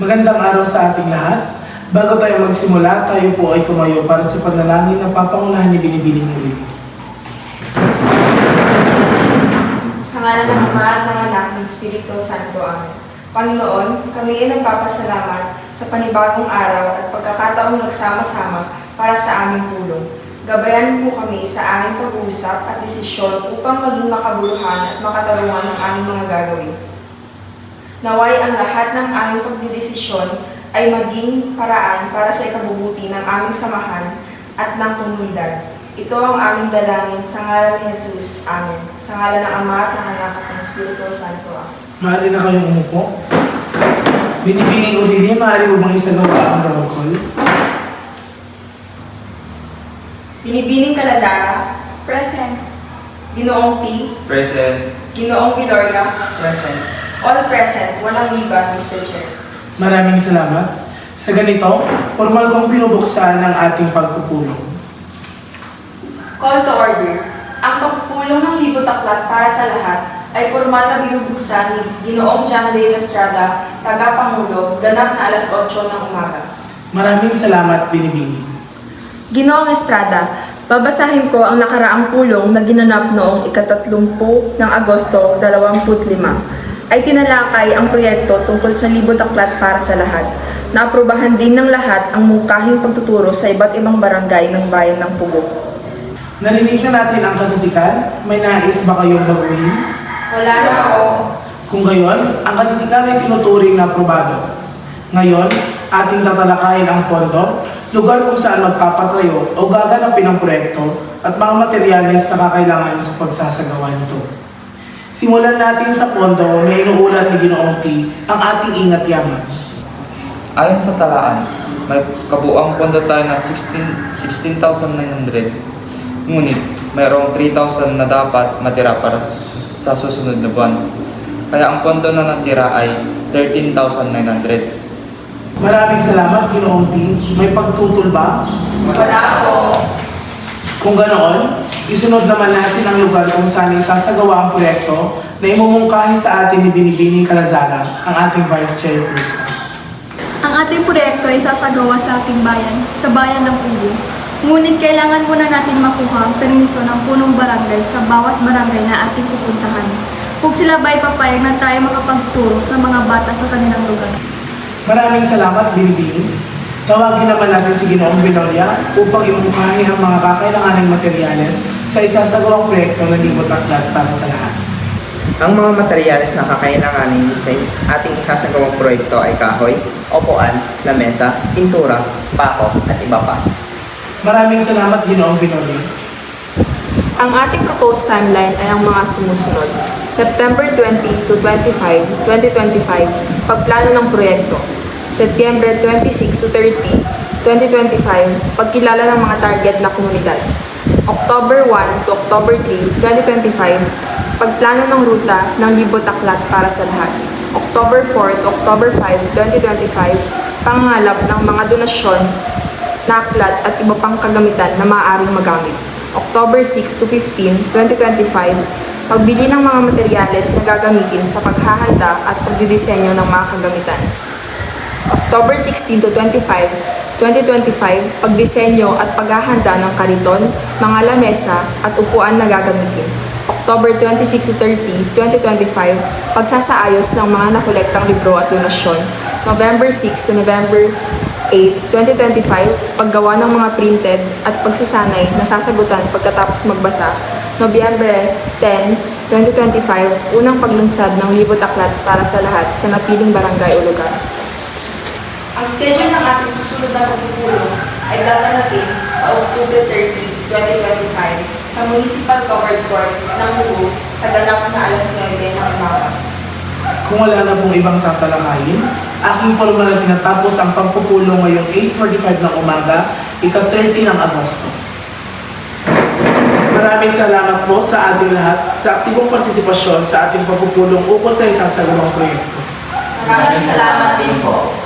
Magandang araw sa ating lahat. Bago tayo magsimula, tayo po ay tumayo para sa panalangin ng papangunahan ni Binibining Muli. Sa ngala ng Ama at ng Anak ng Espiritu Santo. Amen. Panginoon, kami ay nagpapasalamat sa panibagong araw at pagkakataong nagsama-sama para sa aming tulong. Gabayan mo kami sa aming pag-uusap at desisyon upang maging makabuluhan at makatarungan ng aming mga gagawin. Naway ang lahat ng aming pagdidesisyon ay maging paraan para sa ikabubuti ng aming samahan at ng komunidad. Ito ang aming dalangin sa ngalan ni Jesus. Amen. Sa ngalan ng Ama at ng Anak at ng Espiritu Santo. Amen. Maaari na kayong umupo. Binibining Ulili, maaari mo bang isagawa ang roll call? Binibining Calazara, Present. Ginoong P, Present. Ginoong Gloria, Present. All present, walang liba, Mr. Chair. Maraming salamat. Sa ganito, formal kong binubuksan ang ating pagpupulong. Call to order. Ang pagpupulong ng Libot Aklat para sa lahat ay formal na binubuksan ni Ginoong John Ray Estrada, taga-Pangulo, ganap na alas 8 ng umaga. Maraming salamat, Binibining. Ginoong Estrada, babasahin ko ang nakaraang pulong na ginanap noong ikatatlumpu ng Agosto 25. Ay tinalakay ang proyekto tungkol sa libot aklat para sa lahat. Naaprubahan din ng lahat ang mungkahing pagtuturo sa iba't ibang barangay ng bayan ng Pugo. Narinig na natin ang katitikan. May nais ba kayong baguhin? Wala na ako. Kung gayon, ang katitikan ay tinuturing na aprobado. Ngayon, ating tatalakayin ang pondo, lugar kung saan magpapatayo o gaganapin ang proyekto at mga materyales na kakailangan sa pagsasagawa nito. Simulan natin sa pondo na inuulat ni Ginoong T ang ating ingat yaman. Ayon sa talaan, may kabuang pondo tayo na 16 16,900. Ngunit, mayroong 3,000 na dapat matira para sa susunod na buwan. Kaya ang pondo na natira ay 13,900. Maraming salamat, Ginoong T. May pagtutol ba? Wala ako. Kung ganoon, isunod naman natin ang lugar kung saan isasagawa ang proyekto na imumungkahi sa atin ni Binibining Calazara, ang ating Vice Chairperson. Ang ating proyekto ay sasagawa sa ating bayan, sa bayan ng Pugo. Ngunit kailangan muna natin makuha ang permiso ng punong barangay sa bawat barangay na ating pupuntahan. Kung sila ba ay papayag na tayo makapagturo sa mga bata sa kanilang lugar. Maraming salamat, Binibining. Tawagin naman natin si Ginoong Binolia upang imungkahi ang mga kakailanganing materyales sa isasagawang proyekto ng Libot Aklat para sa lahat. Ang mga materyales na kakailanganin sa ating isasagawang proyekto ay kahoy, upuan, lamesa, pintura, pako, at iba pa. Maraming salamat, Ginoong Binolia. Ang ating proposed timeline ay ang mga sumusunod. September 20 to 25, 2025, pagplano ng proyekto. Setyembre 26 to 30, 2025, pagkilala ng mga target na komunidad. October 1 to October 3, 2025, pagplano ng ruta ng Libot Aklat para sa lahat. October 4 to October 5, 2025, pangangalap ng mga donasyon na aklat at iba pang kagamitan na maaaring magamit. October 6 to 15, 2025, pagbili ng mga materyales na gagamitin sa paghahanda at pagdidisenyo ng mga kagamitan. October 16 to 25, 2025, pagdisenyo at paghahanda ng kariton, mga lamesa at upuan na gagamitin. October 26 to 30, 2025, pagsasaayos ng mga nakolektang libro at donasyon. November 6 to November 8, 2025, paggawa ng mga printed at pagsasanay na sasagutan pagkatapos magbasa. Nobyembre 10, 2025, unang paglunsad ng libot aklat para sa lahat sa napiling barangay o lugar. Ang schedule ng ating susunod na pagpupulong ay gaganapin sa October 30, 2025 sa Municipal Covered Court ng Mugo sa ganap na alas 9 ng umaga. Kung wala na pong ibang tatalakayin, aking formal na tinatapos ang pagpupulong ngayong 8.45 ng umaga, ika-30 ng Agosto. Maraming salamat po sa ating lahat sa aktibong partisipasyon sa ating pagpupulong ukol sa isasagawang proyekto. Maraming salamat din po.